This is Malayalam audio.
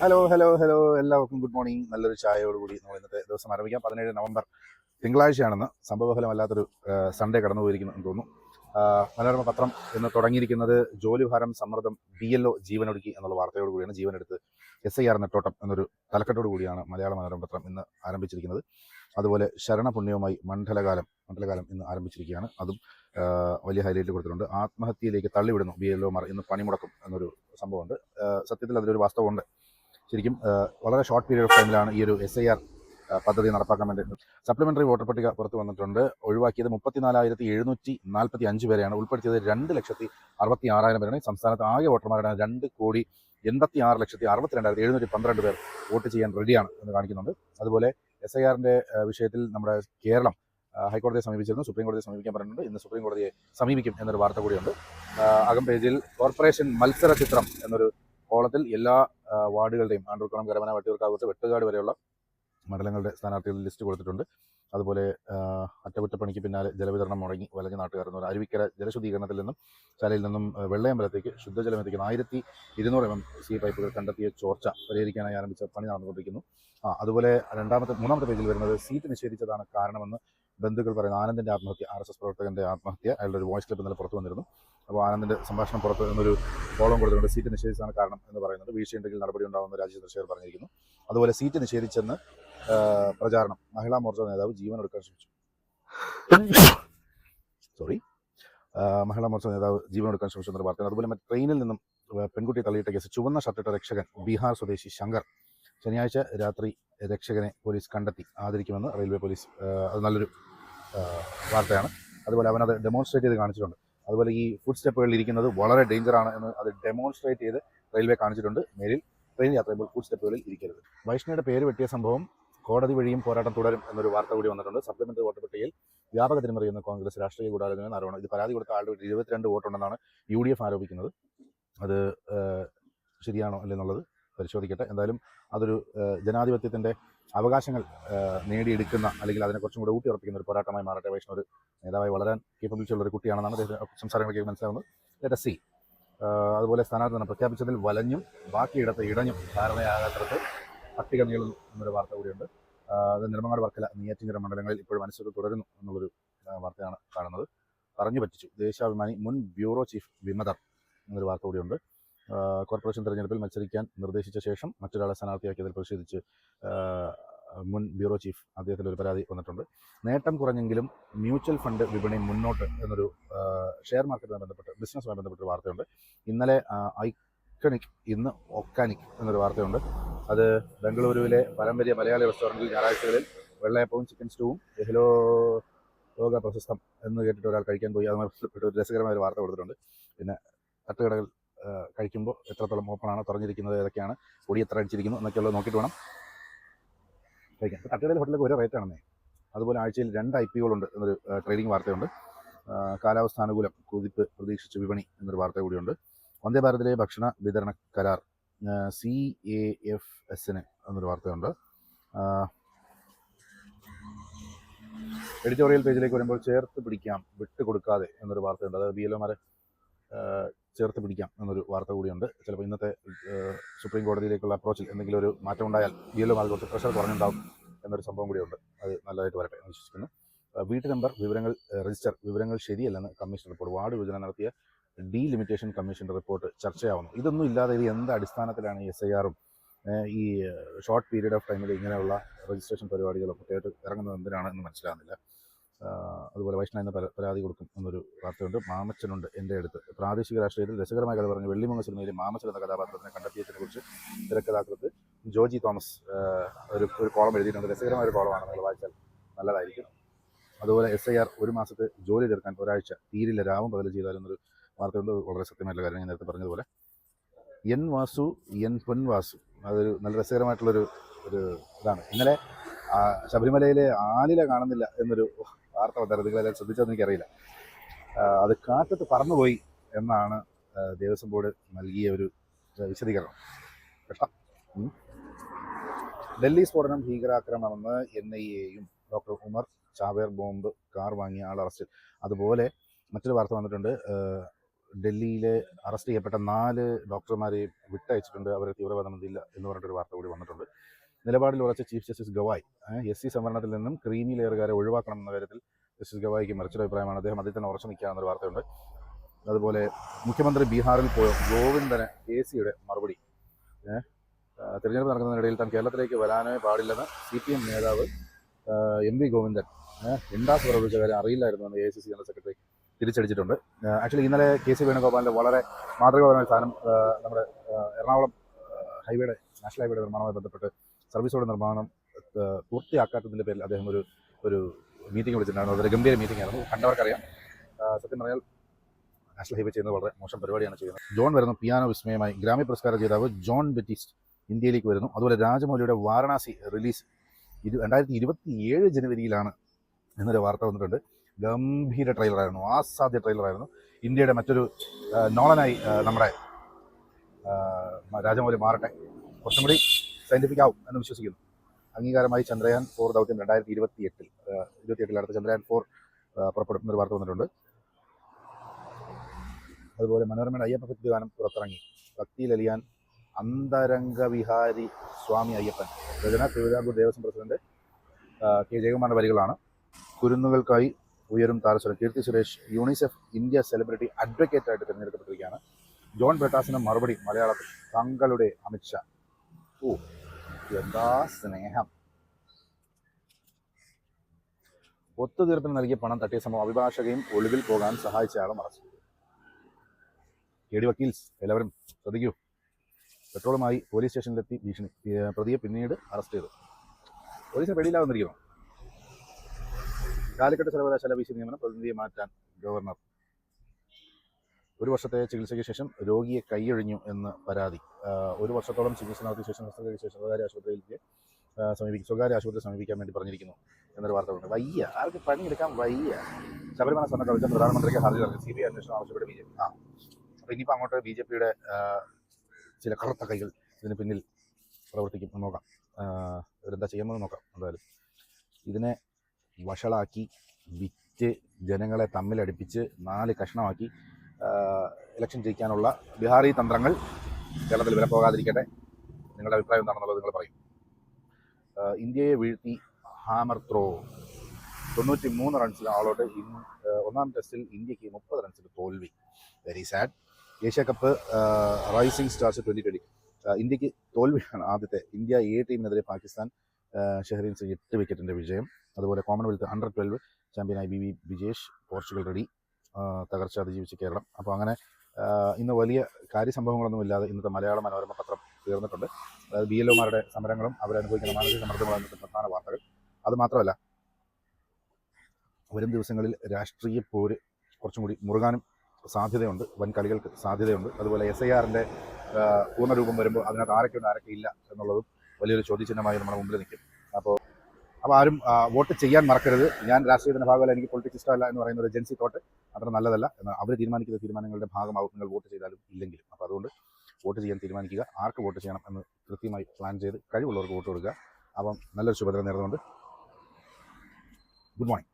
ഹലോ ഹലോ ഹലോ എല്ലാവർക്കും ഗുഡ് മോർണിംഗ് നല്ലൊരു ചായയോടുകൂടി നമ്മൾ ഇന്നത്തെ ദിവസം ആരംഭിക്കാം. പതിനേഴ് നവംബർ തിങ്കളാഴ്ചയാണെന്ന് സംഭവഫലമല്ലാത്തൊരു സൺഡേ കടന്നു പോയിരിക്കുന്നു എന്ന് തോന്നുന്നു. മനോരമ പത്രം ഇന്ന് തുടങ്ങിയിരിക്കുന്നത് ജോലിഭാരം സമ്മർദ്ദം ബി എൽ ഒ ജീവനൊടുക്കി എന്നുള്ള വാർത്തയോട് കൂടിയാണ്. ജീവനെടുത്ത് എസ് ഐ ആർ നെട്ടോട്ടം എന്നൊരു തലക്കെട്ടോട് കൂടിയാണ് മലയാള മനോരമ പത്രം ഇന്ന് ആരംഭിച്ചിരിക്കുന്നത്. അതുപോലെ ശരണപുണ്യവുമായി മണ്ഡലകാലം മണ്ഡലകാലം ഇന്ന് ആരംഭിച്ചിരിക്കുകയാണ്. അതും വലിയ ഹൈലൈറ്റ് കൊടുത്തിട്ടുണ്ട്. ആത്മഹത്യയിലേക്ക് തള്ളിവിടുന്നു ബി എൽ ഒമാർ ഇന്ന് പണിമുടക്കും എന്നൊരു സംഭവമുണ്ട്. സത്യത്തിൽ അതിലൊരു വാസ്തവമുണ്ട്. ശരിക്കും വളരെ ഷോർട്ട് പീരീഡ് ഓഫ് ടൈമിലാണ് ഈ ഒരു എസ് ഐ ആർ പദ്ധതി നടപ്പാക്കാൻ വേണ്ടി. സപ്ലിമെന്ററി വോട്ടർ പട്ടിക പുറത്തു വന്നിട്ടുണ്ട്. ഒഴിവാക്കിയത് മുപ്പത്തിനാലായിരത്തി എഴുന്നൂറ്റി നാൽപ്പത്തി അഞ്ച് പേരെയാണ്. ഉൾപ്പെടുത്തിയത് രണ്ട് ലക്ഷത്തി അറുപത്തി ആറായിരം പേരാണ് സംസ്ഥാനത്ത് ആകെ വോട്ടർമാരുടെ രണ്ട് കോടി എൺപത്തി ആറ് ലക്ഷത്തി അറുപത്തിരണ്ടായിരത്തി എഴുന്നൂറ്റി പന്ത്രണ്ട് പേർ വോട്ട് ചെയ്യാൻ റെഡിയാണ് എന്ന് കാണിക്കുന്നുണ്ട്. അതുപോലെ എസ് ഐ ആറിന്റെ വിഷയത്തിൽ നമ്മുടെ കേരളം ഹൈക്കോടതിയെ സമീപിച്ചിരുന്നു. സുപ്രീം കോടതിയെ സമീപിക്കാൻ പറഞ്ഞിട്ടുണ്ട്. ഇന്ന് സുപ്രീം കോടതിയെ സമീപിക്കും എന്നൊരു വാർത്ത കൂടിയുണ്ട്. അകം പേജിൽ കോർപ്പറേഷൻ മത്സര ചിത്രം എന്നൊരു കോളത്തിൽ എല്ലാ വാർഡുകളുടെയും ആണ്ടൂർക്കുളം കരമന വട്ടിയൂർക്കാവൂർ വെട്ടുകാട് വരെയുള്ള മണ്ഡലങ്ങളുടെ സ്ഥാനാർത്ഥികളുടെ ലിസ്റ്റ് കൊടുത്തിട്ടുണ്ട്. അതുപോലെ അറ്റകുറ്റപ്പണിക്ക് പിന്നാലെ ജലവിതരണം മുടങ്ങി വലഞ്ഞ നാട്ടുകാർ എന്ന് അരുവിക്കര ജലശുദ്ധീകരണത്തിൽ നിന്നും ശാലയിൽ നിന്നും വെള്ളയമ്പലത്തേക്ക് ശുദ്ധജലം എത്തിക്കുന്ന ആയിരത്തി ഇരുന്നൂറ് എം എം സി പൈപ്പുകൾ കണ്ടെത്തിയ ചോർച്ച പരിഹരിക്കാനായി ആരംഭിച്ച പണി നടന്നുകൊണ്ടിരിക്കുന്നു. ആ അതുപോലെ രണ്ടാമത്തെ മൂന്നാമത്തെ പേജിൽ വരുന്നത് സീറ്റ് നിഷേധിച്ചതാണ് കാരണമെന്ന് ബന്ധുക്കൾ പറയുന്ന. ആനന്ദിന്റെ ആത്മഹത്യ ആർ എസ് എസ് പ്രവർത്തകന്റെ ആത്മഹത്യ അയാളുടെ ഒരു വോയിസ് ക്ലിപ്പ് ഇന്നലെ പുറത്തു വന്നിരുന്നു. അപ്പോൾ ആനന്ദിന്റെ സംഭാഷണം പുറത്ത് എന്നൊരു കോളം കൊടുത്തിട്ടുണ്ട്. സീറ്റ് നിഷേധിച്ചാണ് കാരണം എന്ന് പറയുന്നത്. വീഴ്ചയുണ്ടെങ്കിൽ നടപടി ഉണ്ടാവുമെന്ന് രാജേന്ദ്രശേഖർ പറഞ്ഞിരിക്കുന്നു. അതുപോലെ സീറ്റ് നിഷേധിച്ചെന്ന് പ്രചാരണം. മഹിളാ മോർച്ച നേതാവ് ജീവൻ എടുക്കാൻ ശ്രമിച്ചു. സോറി മഹിളാ മോർച്ച നേതാവ് ജീവൻ എടുക്കാൻ ശ്രമിച്ചു എന്നൊരു വാർത്തയാണ്. അതുപോലെ ട്രെയിനിൽ നിന്നും പെൺകുട്ടി തള്ളിയിട്ട കേസ് ചുവന്ന ഷർട്ടിട്ട രക്ഷകൻ ബീഹാർ സ്വദേശി ശങ്കർ ശനിയാഴ്ച രാത്രി രക്ഷകനെ പോലീസ് കണ്ടെത്തി. ആദരിക്കുമെന്ന് റെയിൽവേ പോലീസ് അത് നല്ലൊരു വാർത്തയാണ്. അതുപോലെ അവനത് ഡെമോൺസ്ട്രേറ്റ് ചെയ്ത് കാണിച്ചിട്ടുണ്ട്. അതുപോലെ ഈ ഫുഡ് സ്റ്റെപ്പുകളിൽ ഇരിക്കുന്നത് വളരെ ഡേഞ്ചറാണ് എന്ന് അത് ഡെമോൺസ്ട്രേറ്റ് ചെയ്ത് റെയിൽവേ കാണിച്ചിട്ടുണ്ട്. മേലിൽ ട്രെയിൻ യാത്ര ചെയ്യുമ്പോൾ ഫുഡ് സ്റ്റെപ്പുകളിൽ ഇരിക്കരുത്. വൈഷ്ണയുടെ പേര് വെട്ടിയ സംഭവം കോടതി വഴിയും പോരാട്ടം തുടരും എന്നൊരു വാർത്ത കൂടി വന്നിട്ടുണ്ട്. സപ്ലിമെന്ററി വോട്ട് പട്ടികയിൽ വ്യാപക തിരിമറിയുന്ന കോൺഗ്രസ് രാഷ്ട്രീയ ഗൂഢാലോചന ആരോപണം ഇത് പരാതി കൊടുത്ത ആളുടെ ഇരുപത്തിരണ്ട് വോട്ടുണ്ടെന്നാണ് യു ഡി എഫ് ആരോപിക്കുന്നത്. അത് ശരിയാണോ അല്ലെന്നുള്ളത് പരിശോധിക്കട്ടെ. എന്തായാലും അതൊരു ജനാധിപത്യത്തിന്റെ അവകാശങ്ങൾ നേടിയെടുക്കുന്ന അല്ലെങ്കിൽ അതിനെ കുറച്ചും കൂടെ ഊട്ടി ഉറപ്പിക്കുന്ന ഒരു പോരാട്ടമായി മാറട്ടെ. വൈഷ്ണവ് ഒരു നേതാവായി വളരാൻ കേപ്പബിലിറ്റി ഉള്ള ഒരു കുട്ടിയാണെന്നാണ് അദ്ദേഹത്തിന്റെ സംസാരങ്ങളൊക്കെ മനസ്സിലാവുന്നത്. ലെറ്റ് സി അതുപോലെ സ്ഥാനാർത്ഥി പ്രഖ്യാപിച്ചതിൽ വലഞ്ഞും ബാക്കിയിടത്ത് ഇടഞ്ഞും ധാരണയാകാത്തടത്ത് പട്ടിക നീളുന്നു എന്നൊരു വാർത്ത കൂടിയുണ്ട്. അത് നെടുമങ്ങാട് വർക്കല നെയ്യാറ്റിങ്കര മണ്ഡലങ്ങളിൽ ഇപ്പോഴും മനസ്സിൽ തുടരുന്നു എന്നുള്ളൊരു വാർത്തയാണ് കാണുന്നത്. പറഞ്ഞു പറ്റിച്ചു. ദേശാഭിമാനി മുൻ ബ്യൂറോ ചീഫ് വിമതർ എന്നൊരു വാർത്ത കൂടിയുണ്ട്. കോർപ്പറേഷൻ തെരഞ്ഞെടുപ്പിൽ മത്സരിക്കാൻ നിർദ്ദേശിച്ച ശേഷം മറ്റൊരാളെ സ്ഥാനാർത്ഥിയാക്കിയതിൽ പ്രതിഷേധിച്ച് മുൻ ബ്യൂറോ ചീഫ് അദ്ദേഹത്തിൽ ഒരു പരാതി വന്നിട്ടുണ്ട്. നേട്ടം കുറഞ്ഞെങ്കിലും മ്യൂച്വൽ ഫണ്ട് വിപണി മുന്നോട്ട് എന്നൊരു ഷെയർ മാർക്കറ്റുമായി ബന്ധപ്പെട്ട് ബിസിനസ്സുമായി ബന്ധപ്പെട്ട ഒരു വാർത്തയുണ്ട്. ഇന്നലെ ഐക്കണിക് ഇന്ന് ഒക്കാനിക് എന്നൊരു വാർത്തയുണ്ട്. അത് ബംഗളൂരുവിലെ പാരമ്പര്യ മലയാളി റെസ്റ്റോറന്റിൽ ഞായറാഴ്ചകളിൽ വെള്ളയപ്പവും ചിക്കൻ സ്റ്റൂവും എഹ്ലോ ലോക പ്രശസ്തം എന്ന് കേട്ടിട്ട് ഒരാൾ കഴിക്കാൻ പോയി. അതുമായി ബന്ധപ്പെട്ട് ഒരു രസകരമായ ഒരു വാർത്ത കൊടുത്തിട്ടുണ്ട്. പിന്നെ തട്ടുകടകൾ കഴിക്കുമ്പോൾ എത്രത്തോളം ഓപ്പൺ ആണ് തുറഞ്ഞിരിക്കുന്നത് ഏതൊക്കെയാണ് പൊടി എത്ര അടിച്ചിരിക്കുന്നു എന്നൊക്കെയുള്ളത് നോക്കിയിട്ട് വേണം കഴിക്കാം ഇപ്പോൾ തട്ടുകടൽ ഹോട്ടലൊക്കെ ഒരേ റേറ്റാണെന്നേ അതുപോലെ ആഴ്ചയിൽ രണ്ട് ഐ പി ഉണ്ട് എന്നൊരു ട്രേഡിംഗ് വാർത്തയുണ്ട്. കാലാവസ്ഥാനുകൂലം കുതിപ്പ് പ്രതീക്ഷിച്ച് വിപണി എന്നൊരു വാർത്ത കൂടിയുണ്ട്. വന്ദേ ഭാരതിലെ ഭക്ഷണ വിതരണ കരാർ സി എ എഫ് എസിന് എന്നൊരു വാർത്തയുണ്ട്. എഡിറ്റോറിയൽ പേജിലേക്ക് വരുമ്പോൾ ചേർത്ത് പിടിക്കാം വിട്ടുകൊടുക്കാതെ എന്നൊരു വാർത്തയുണ്ട്. അതായത് ബി എൽ ഒമാരെ ചേർത്ത് പിടിക്കാം എന്നൊരു വാർത്ത കൂടിയുണ്ട്. ചിലപ്പോൾ ഇന്നത്തെ സുപ്രീം കോടതിയിലേക്കുള്ള അപ്രോച്ചിൽ എന്തെങ്കിലും ഒരു മാറ്റം ഉണ്ടായാൽ ബി എൽ കുറച്ച് പ്രഷർ കുറഞ്ഞുണ്ടാകും എന്നൊരു സംഭവം കൂടിയുണ്ട്. അത് നല്ലതായിട്ട് വരട്ടെ എന്ന് വിശ്വസിക്കുന്നു. വീട്ടു നമ്പർ വിവരങ്ങൾ രജിസ്റ്റർ വിവരങ്ങൾ ശരിയല്ലെന്ന് കമ്മീഷൻ റിപ്പോർട്ട് വാർഡ് വിഭജനം നടത്തിയ ഡി ലിമിറ്റേഷൻ കമ്മീഷന്റെ റിപ്പോർട്ട് ചർച്ചയാവുന്നു. ഇതൊന്നും ഇല്ലാതെ ഇത് എന്ത് അടിസ്ഥാനത്തിലാണ് എസ് ഐ ആറും ഈ ഷോർട്ട് പീരീഡ് ഓഫ് ടൈമിൽ ഇങ്ങനെയുള്ള രജിസ്ട്രേഷൻ പരിപാടികളും ഇറങ്ങുന്നത് എന്തിനാണ് എന്ന് മനസ്സിലാകുന്നില്ല. അതുപോലെ വൈഷ്ണവ എന്ന പരാതി കൊടുക്കും എന്നൊരു വാർത്തയുണ്ട്. മാമച്ചനുണ്ട് എന്റെ അടുത്ത്. പ്രാദേശിക രാഷ്ട്രീയത്തിൽ രസകരമായ കഥ പറഞ്ഞു. വെള്ളിമുങ്ങ സിനിമയിലെ മാമച്ചൻ എന്ന കഥാപാത്രത്തിനെ കണ്ടെത്തിയതിനെ കുറിച്ച് തിരക്കഥാകൃത്ത് ജോജി തോമസ് ഒരു ഒരു കോളം എഴുതിയിട്ടുണ്ട്. രസകരമായ ഒരു കോളമാണ് നിങ്ങൾ വായിച്ചാൽ നല്ലതായിരിക്കും. അതുപോലെ എസ് ഐ ആർ ഒരു മാസത്തെ ജോലി തീർക്കാൻ ഒരാഴ്ച തീരില്ല. രാവും പകൽ ചെയ്താലെന്നൊരു വാർത്തയുണ്ട്. വളരെ സത്യമായിട്ടുള്ള കാര്യം ഞാൻ നേരത്തെ പറഞ്ഞതുപോലെ. N Vasu N Pon Vasu. അതൊരു നല്ല രസകരമായിട്ടുള്ളൊരു ഒരു ഇതാണ്. ഇന്നലെ ശബരിമലയിലെ ആലില കാണുന്നില്ല എന്നൊരു വാർത്ത വന്നായിരുന്നു നിങ്ങളെല്ലാം ശ്രദ്ധിച്ചതെന്ന് എനിക്കറിയില്ല. അത് കാറ്റത്ത് പറന്നുപോയി എന്നാണ് ദേവസ്വം ബോർഡ് നൽകിയ ഒരു വിശദീകരണം. കഷ്ടം ഡൽഹി സ്ഫോടനം ഭീകരാക്രമണമെന്ന് എൻ ഐ എയും ഡോക്ടർ ഉമർ ചാവേർ ബോംബ് കാർ വാങ്ങിയ ആൾ അറസ്റ്റിൽ. അതുപോലെ മറ്റൊരു വാർത്ത വന്നിട്ടുണ്ട് ഡൽഹിയിൽ അറസ്റ്റ് ചെയ്യപ്പെട്ട നാല് ഡോക്ടർമാരെ വിട്ടയച്ചിട്ടുണ്ട്. അവരെ തീവ്രവാദമൊന്നുമില്ല എന്ന് പറഞ്ഞിട്ടൊരു വാർത്ത കൂടി വന്നിട്ടുണ്ട്. നിലപാടിൽ ഉറച്ച chief justice Gavai S C സംവരണത്തിൽ നിന്നും ക്രീമി ലെയറുകാരെ ഒഴിവാക്കണം എന്ന കാര്യത്തിൽ ജസ്റ്റിസ് ഗവായിക്ക് മറിച്ചൊരു അഭിപ്രായമാണ്. അദ്ദേഹം അതിൽ തന്നെ ഉറച്ചു നിൽക്കാമെന്നൊരു വാർത്തയുണ്ട്. അതുപോലെ മുഖ്യമന്ത്രി ബീഹാറിൽ പോയ? ഗോവിന്ദന് എ സിയുടെ മറുപടി തിരഞ്ഞെടുപ്പ് നടക്കുന്നതിനിടയിൽ താൻ കേരളത്തിലേക്ക് വരാനേ പാടില്ലെന്ന് സി പി എം നേതാവ് എം വി ഗോവിന്ദൻ ഇൻഡാസ് പ്രവർത്തിച്ച കാര്യം അറിയില്ലായിരുന്നു എന്ന് A C C general secretary തിരിച്ചടിച്ചിട്ടുണ്ട്. Actually ഇന്നലെ കെ സി വേണുഗോപാലിന്റെ വളരെ മാതൃകാപരമായ സ്ഥാനം നമ്മുടെ എറണാകുളം ഹൈവേയുടെ നാഷണൽ ഹൈവേയുടെ നിർമ്മാണവുമായി ബന്ധപ്പെട്ട് സർവീസ് റോഡ് നിർമ്മാണം പൂർത്തിയാക്കാത്തതിന്റെ പേരിൽ അദ്ദേഹം ഒരു ഒരു മീറ്റിംഗ് വിളിച്ചിട്ടുണ്ടായിരുന്നു. അതൊരു ഗംഭീര മീറ്റിംഗ് ആയിരുന്നു. കണ്ടവർക്കറിയാം. സത്യം പറഞ്ഞാൽ നാഷണൽ ഹൈവേ ചെയ്യുന്നത് വളരെ മോശം പരിപാടിയാണ് ചെയ്യുന്നത്. ജോൺ വരുന്നു പിയാനോ വിസ്മയമായി. ഗ്രാമി പുരസ്കാര ജേതാവ് ജോൺ ബെറ്റിസ്റ്റ് ഇന്ത്യയിലേക്ക് വരുന്നു. അതുപോലെ രാജമൗലിയുടെ വാരണാസി റിലീസ് ഇത് രണ്ടായിരത്തി ഇരുപത്തി ഏഴ് ജനുവരിയിലാണ് എന്നൊരു വാർത്ത വന്നിട്ടുണ്ട്. ഗംഭീര ട്രെയിലറായിരുന്നു ആസാദ്യ ട്രെയിലറായിരുന്നു ഇന്ത്യയുടെ മറ്റൊരു നോളനായി നമ്മുടെ രാജമൗലി മാറട്ടെ. കുറച്ചും കൂടി സയന്റിഫിക് ആവും എന്ന് വിശ്വസിക്കുന്നു. അംഗീകാരമായി ചന്ദ്രയാൻ ഫോർ ദൗത്യം രണ്ടായിരത്തി ഇരുപത്തി എട്ടിൽ ഇരുപത്തി എട്ടിൽ അടുത്ത ചന്ദ്രയാൻ ഫോർ പുറപ്പെടുന്ന ഒരു വാർത്ത വന്നിട്ടുണ്ട്. അതുപോലെ മനോരമയുടെ അയ്യപ്പ ഗാനം പുറത്തിറങ്ങി. ഭക്തിയിലലിയാൻ അന്തരംഗവിഹാരി സ്വാമി അയ്യപ്പൻ. രചന തിരുവിതാംകൂർ ദേവസ്വം പ്രസിഡന്റ് കെ. ജയകുമാറിന്റെ വരികളാണ്. കുരുന്നുകൾക്കായി ഉയരും താരസ്വരം. Keerthy Suresh UNICEF India celebrity advocate ആയിട്ട് തിരഞ്ഞെടുക്കപ്പെട്ടിരിക്കുകയാണ്. ജോൺ ബ്രിട്ടാസിന് മറുപടി മലയാളത്തിൽ. തങ്ങളുടെ അമിത്ഷാ. ഓ. എന്താ സ്നേഹം? ഒത്തുതീർപ്പിന് നൽകിയ പണം തട്ടിയ സംഭവം അഭിഭാഷകയും ഒളിവിൽ പോകാൻ സഹായിച്ചയാളും അറസ്റ്റ് കെ ഡി വക്കീൽസ് എല്ലാവരും ശ്രദ്ധിക്കൂ. പെട്രോളുമായി പോലീസ് സ്റ്റേഷനിലെത്തി ഭീഷണി പ്രതിയെ പിന്നീട് അറസ്റ്റ് ചെയ്തു. പോലീസിന് വെളിയിലാവുന്നിരിക്കുന്നു കാലിക്കട്ട് സർവകലാശാല വിശി നിയമനം പ്രതിനിധിയെ മാറ്റാൻ ഗവർണർ ഒരു വർഷത്തെ ചികിത്സയ്ക്ക് ശേഷം രോഗിയെ കൈയൊഴിഞ്ഞു എന്ന് പരാതി. ഒരു വർഷത്തോളം ചികിത്സ നടത്തിയ ശേഷം ശേഷം സ്വകാര്യ ആശുപത്രിയിലേക്ക് സമീപിക്കും സ്വകാര്യ ആശുപത്രി സമീപിക്കാൻ വേണ്ടി പറഞ്ഞിരിക്കുന്നു എന്നൊരു വാർത്ത ഉണ്ട് വയ്യ. ആർക്ക് പണിയെടുക്കാൻ വയ്യ? ശബരിമല സ്വർണ കവിച്ച പ്രധാനമന്ത്രിക്ക് ഹർജി നൽകി സി ബി ഐ അന്വേഷണം ആവശ്യപ്പെട്ട് ബി ജെ പി. ആ. അപ്പോൾ ഇനിയിപ്പോൾ അങ്ങോട്ട് ബി ജെ പിയുടെ ചില കറുത്ത കൈകൾ ഇതിന് പിന്നിൽ പ്രവർത്തിക്കും. നോക്കാം. ഇവരെന്താ ചെയ്യുന്നത് നോക്കാം എന്തായാലും. ഇതിനെ വഷളാക്കി വിറ്റ് ജനങ്ങളെ തമ്മിലടിപ്പിച്ച് നാല് കഷ്ണമാക്കി ഇലക്ഷൻ ജയിക്കാനുള്ള ബിഹാറി തന്ത്രങ്ങൾ കേരളത്തിൽ വില പോകാതിരിക്കട്ടെ. നിങ്ങളുടെ അഭിപ്രായം എന്താണെന്നുള്ളത് നിങ്ങൾ പറയും. ഇന്ത്യയെ വീഴ്ത്തി ഹാമർ ത്രോ. തൊണ്ണൂറ്റി മൂന്ന് റൺസിൽ ആളോട്ട് ഒന്നാം ടെസ്റ്റിൽ ഇന്ത്യയ്ക്ക് മുപ്പത് റൺസിൽ തോൽവി. Very sad Asia cup rising stars twenty twenty ഇന്ത്യയ്ക്ക് തോൽവിയാണ് ആദ്യത്തെ ഇന്ത്യ എ ടീമിനെതിരെ പാകിസ്ഥാൻ ഷെഹറീൻസ് എട്ട് വിക്കറ്റിന്റെ വിജയം. അതുപോലെ Commonwealth under twelve ചാമ്പ്യനായി B V Vijesh Portugal ready തകർച്ച അതിജീവിച്ച് കേരളം. അപ്പോൾ അങ്ങനെ ഇന്ന് വലിയ കാര്യസംഭവങ്ങളൊന്നും ഇല്ലാതെ ഇന്നത്തെ മലയാള മനോരമ പത്രം തീർന്നിട്ടുണ്ട് അതായത് ബി എൽ ഒമാരുടെ സമരങ്ങളും അവരനുഭവിക്കുന്ന മാനസിക സമ്മർദ്ദങ്ങളും ഇന്നത്തെ പ്രധാന വാർത്തകൾ. അത് മാത്രമല്ല വരും ദിവസങ്ങളിൽ രാഷ്ട്രീയ പോര് കുറച്ചും കൂടി മുറുകാനും സാധ്യതയുണ്ട്. വൻ കളികൾക്ക് സാധ്യതയുണ്ട്. അതുപോലെ എസ് ഐ ആറിന്റെ പൂർണരൂപം വരുമ്പോൾ അതിനകത്ത് ആരൊക്കെയുണ്ട് ആരൊക്കെ ഇല്ല എന്നുള്ളതും വലിയൊരു ചോദ്യചിഹ്നമായി നമ്മുടെ മുമ്പിൽ നിൽക്കും. അപ്പോൾ ആരും വോട്ട് ചെയ്യാൻ മറക്കരുത്. ഞാൻ രാഷ്ട്രീയത്തിന്റെ ഭാഗമല്ല എനിക്ക് പൊളിറ്റിക്സ് ഇഷ്ടമല്ല എന്ന് പറയുന്ന ഒരു ഏജൻസി തോട്ട് അത്ര നല്ലതല്ല. അവർ തീരുമാനിക്കുന്ന തീരുമാനങ്ങളുടെ ഭാഗമാവും നിങ്ങൾ വോട്ട് ചെയ്താലും ഇല്ലെങ്കിലും. അപ്പോൾ അതുകൊണ്ട് വോട്ട് ചെയ്യാൻ തീരുമാനിക്കുക. ആർക്ക് വോട്ട് ചെയ്യണം എന്ന് കൃത്യമായി പ്ലാൻ ചെയ്ത് കഴിവുള്ളവർക്ക് വോട്ട് കൊടുക്കുക. അപ്പം നല്ലൊരു ശുഭദിനം നേർന്നുകൊണ്ട്. Good morning